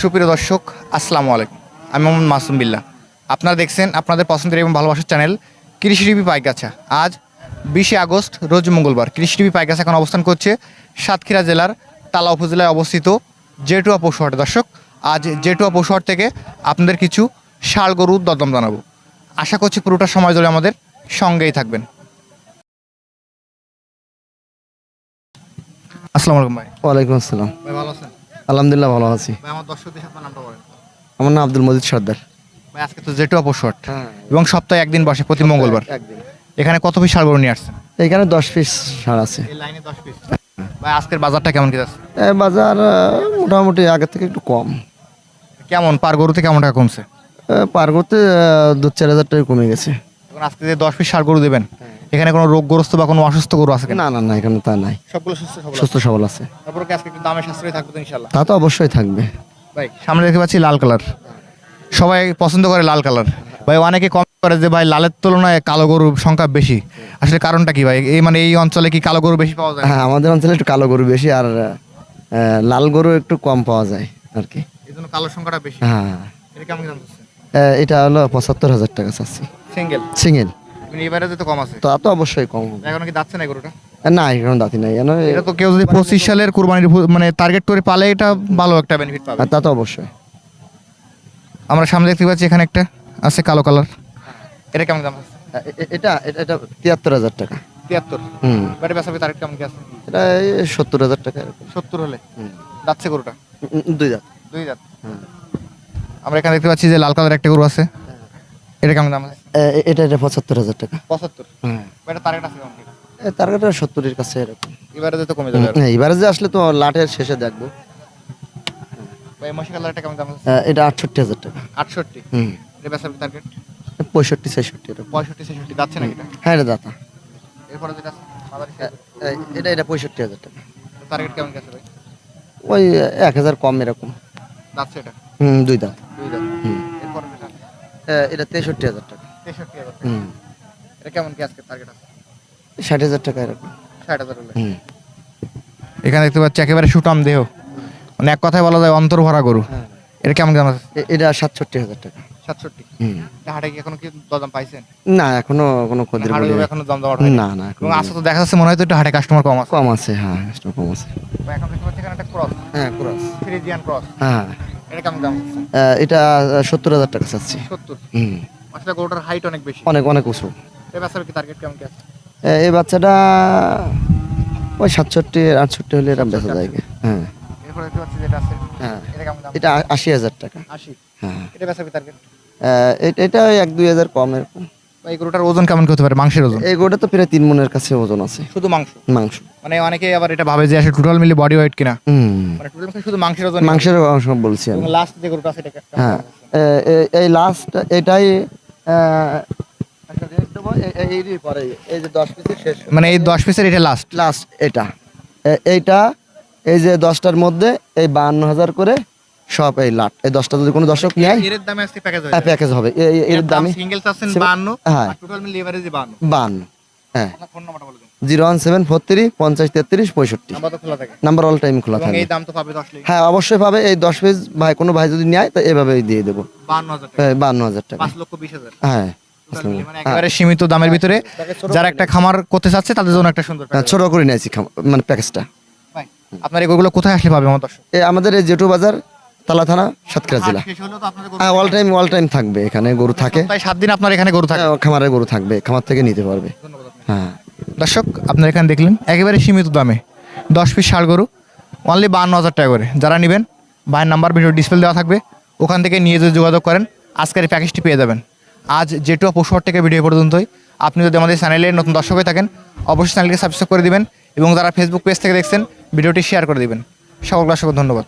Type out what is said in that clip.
সুপ্রিয় দর্শক আসসালামু আলাইকুম। আমি মোহাম্মদ মাসুম বিল্লাহ আপনারা দেখছেন আপনাদের পছন্দের এবং ভালোবাসার চ্যানেল কৃষি টিভি পাইকাছা। আজ বিশে আগস্ট রোজ মঙ্গলবার। কৃষি টিভি পাইকাছা এখন অবস্থান করছে সাতক্ষীরা জেলার তালা উপজেলায় অবস্থিত জেটুয়া পশুহাট দর্শক আজ জেটুয়া পশুহাট থেকে আপনাদের কিছু ষাড় গরুর দরদম জানাব। আশা করছি পুরোটা সময় ধরে আমাদের সঙ্গেই থাকবেন। আসসালামু আলাইকুম ভাই। ওয়ালাইকুম আসসালাম। ভাই ভালো আছেন? আলহামদুলিল্লাহ ভালো আছি। আমার দর্শকদের সাথে নামটা বলেন। আমার নাম আব্দুল মজিদ সর্দার। ভাই আজকে তো জেটুয়া পশুহাট এবং সপ্তাহে একদিন বসে প্রতি মঙ্গলবার। এখানে কত পিস গরু নিয়ে আসছেন? এইখানে দশ পিস সার আছে। লাইনে দশ পিস ভাই আজকের বাজারটা কেমন কি যাচ্ছে বাজার মোটামুটি আগের থেকে একটু কম। কেমন? পার গরুতে কেমন টাকা কমছে? পার করতে দু চার হাজার টাকা কমে গেছে। এখন আজকে যে দশ পিস ষাড় গরু দেবেন এখানে কোনো রোগগ্রস্ত বা কোনো অসুস্থ গরু আছে কিনা? না না না এখানে তা নাই। সবগুলো সুস্থ সবল সুস্থ সবল আছে। তারপরে আজকে একটু দামে সাশ্রয় থাকবে তো ইনশাল্লাহ তা তো অবশ্যই থাকবে। ভাই সামনে দেখতে পাচ্ছি লাল কালার। সবাই পছন্দ করে লাল কালার। ভাই অনেকে কম করে যে ভাই লালের তুলনায় কালো গরুর সংখ্যা বেশি। আসলে কারণটা কি ভাই? এই মানে এই অঞ্চলে কি কালো গরু বেশি পাওয়া যায়? হ্যাঁ আমাদের অঞ্চলে একটু কালো গরু বেশি আর লাল গরু একটু কম পাওয়া যায় আর কি। এই জন্য কালো সংখ্যাটা বেশি। হ্যাঁ। এটা কেমন দাম এটা হলো পঁচাত্তর হাজার টাকা চাচ্ছি। সিঙ্গেল? সিঙ্গেল। এবারে তো কম আছে। তা তো অবশ্যই কম। হবে এখন কি যাচ্ছে না এই গরুটা? না এখন দাঁতি নাই। কেন এটা তো কেউ যদি পঁচিশ সালের কুরবানির মানে টার্গেট করে পালে এটা ভালো একটা বেনিফিট পাবে। তা তো অবশ্যই। আমরা সামনে দেখতে পাচ্ছি এখানে একটা আছে কালো কালার এটা কেমন দাম আছে? এটা এটা তিয়াত্তর হাজার টাকা। তিয়াত্তর? হুম। বাড়ি বেসাবে টার্গেট কেমন কি আছে। এটা সত্তর হাজার টাকা সত্তর হলে? হুম। যাচ্ছে গরুটা? দুই দাঁত। দুই হুম। আমরা এখানে দেখতে পাচ্ছি যে লাল কালার একটা গরু আছে। এটা কেমন দাম এটা এটা পঁচাত্তর হাজার টাকা। পঁচাত্তর? হ্যাঁ এটা টার্গেট আছে কেমন? কাছে সত্তরের কাছে এরকম। এবারে তো কমে যাবে। হ্যাঁ, এবারে যে আসলে তো লাটের শেষে দেখব। এটা আটষট্টি হাজার টাকা। আটষট্টি? হুম। টার্গেট পঁয়ষট্টি ছেষট্টি এরকম। পঁয়ষট্টি ছেষট্টি যাচ্ছে নাকি এটা? হ্যাঁ এটা দাতা। এরপরে যেটা এটা এটা পঁয়ষট্টি হাজার টাকা। টার্গেট কেমন আছে ভাই? ওই এক হাজার কম এরকম। যাচ্ছে এটা? হুম দুই দাঁত। দুই জাত হুম। এটা তেষট্টি হাজার টাকা। তেষট্টি হাজার টাকা। এটা কেমন কি আজকে টার্গেট আছে? ষাট হাজার টাকা এরকম। ষাট হাজার এখানে দেখতে পাচ্ছি একেবারে সুটাম দেহ। মানে এক কথায় বলা যায় অন্তর ভরা গরু। হ্যাঁ। এটা কেমন দাম আছে? এটা সাতষট্টি হাজার টাকা। সাতষট্টি? হুম। হাটে কি এখনও কি দরদাম পাইছেন? না এখনও কোনো বলে এখনও দাম দেওয়া না না এখনও এবং আসলে তো দেখা যাচ্ছে মনে হয় তো একটু হাটে কাস্টমার কম আছে। কম আছে হ্যাঁ একটু কম আছে। এখন দেখতে পাচ্ছি এখানে একটা ক্রস হ্যাঁ ক্রস ফ্রিজিয়ান ক্রস হ্যাঁ। এটা কেমন দাম এটা সত্তর হাজার টাকা চাচ্ছি। সত্তর? হুম। আসলে গরুটার হাইট অনেক বেশি। অনেক অনেক উঁচু। এই বাচ্চার কি টার্গেট কেমন কি আছে? এই বাচ্চাটা ওই সাতষট্টি আটষট্টি হলে এরকম বেচা যায়। হ্যাঁ। এরপরে যেটা আছে হ্যাঁ। এটা আশি হাজার টাকা। আশি? হ্যাঁ। এটা বেচার টার্গেট এটা এক দুই হাজার কম এরকম। এই গরুটার ওজন কেমন হতে পারে? মাংসের ওজন? এই গোটা তো প্রায় তিন মনের কাছে ওজন আছে। শুধু মাংস? মাংস। মানে অনেকে আবার এটা ভাবে যে আসলে টোটাল মিলে বডি ওয়েট কিনা। মানে টোটাল শুধু মাংসের ওজন। মাংসের অংশ বলছি আমি। লাস্ট যে গরুটা আছে এটা হ্যাঁ। এই লাস্ট এটাই এই যে দশ পিসের শেষ। মানে এই দশ পিসের এটা লাস্ট লাস্ট এটা। এইটা এই যে দশটার মধ্যে এই বাহান্ন হাজার করে সব এই লাট এই দশটা যদি কোনো দর্শক নেয় এর দামে আজকে প্যাকেজ হয়ে হ্যাঁ প্যাকেজ হবে। এর দামে সিঙ্গেল চাচ্ছেন 52 হ্যাঁ। আর টোটাল মিলে এভারেজে 52 বাহান্ন হ্যাঁ। ফোন নাম্বারটা বলে দিন। Zero one seven four three পঞ্চাশ তেত্রিশ পঁয়ষট্টি। নাম্বার তো খোলা থাকে। নাম্বার অল টাইম খোলা এবং এই দাম তো পাবে 10 হ্যাঁ অবশ্যই পাবে। এই ভাই কোনো ভাই যদি নেয় তো এভাবেই দিয়ে দেবো। 52000 টাকা। বাহান্ন হাজার টাকা। 5 লক্ষ 20000 হ্যাঁ টোটাল মানে একেবারে সীমিত দামের ভিতরে যারা একটা খামার করতে চাচ্ছে তাদের জন্য একটা সুন্দর হ্যাঁ, ছোট করে নিয়েছি মানে প্যাকেজটা। আপনার কোথায় আসলে পাবে আমার দর্শক? এ আমাদের এই জেটু বাজার তালা থানা সাতক্ষীরা জেলা। হ্যাঁ অল টাইম অল টাইম থাকবে এখানে গরু থাকে। তাই 7 দিন আপনার এখানে গরু থাকে হ্যাঁ, খামারে গরু থাকবে খামার থেকে নিতে পারবে। হ্যাঁ। দর্শক আপনারা এখানে দেখলেন একেবারে সীমিত দামে দশ পিস ষাড় গরু অনলি বান্ন হাজার টাকা করে। যারা নেবেন ভাইয়ের নাম্বার ভিডিও ডিসপ্লে দেওয়া থাকবে ওখান থেকে নিয়ে যদি যোগাযোগ করেন আজকের এই প্যাকেজটি পেয়ে যাবেন। আজ যেটুয়া পশুহাট থেকে ভিডিও পর্যন্তই। আপনি যদি আমাদের চ্যানেলে নতুন দর্শক হয়ে থাকেন অবশ্যই চ্যানেলকে সাবস্ক্রাইব করে দিবেন এবং যারা ফেসবুক পেজ থেকে দেখছেন ভিডিওটি শেয়ার করে দিবেন। সকল দর্শক ধন্যবাদ।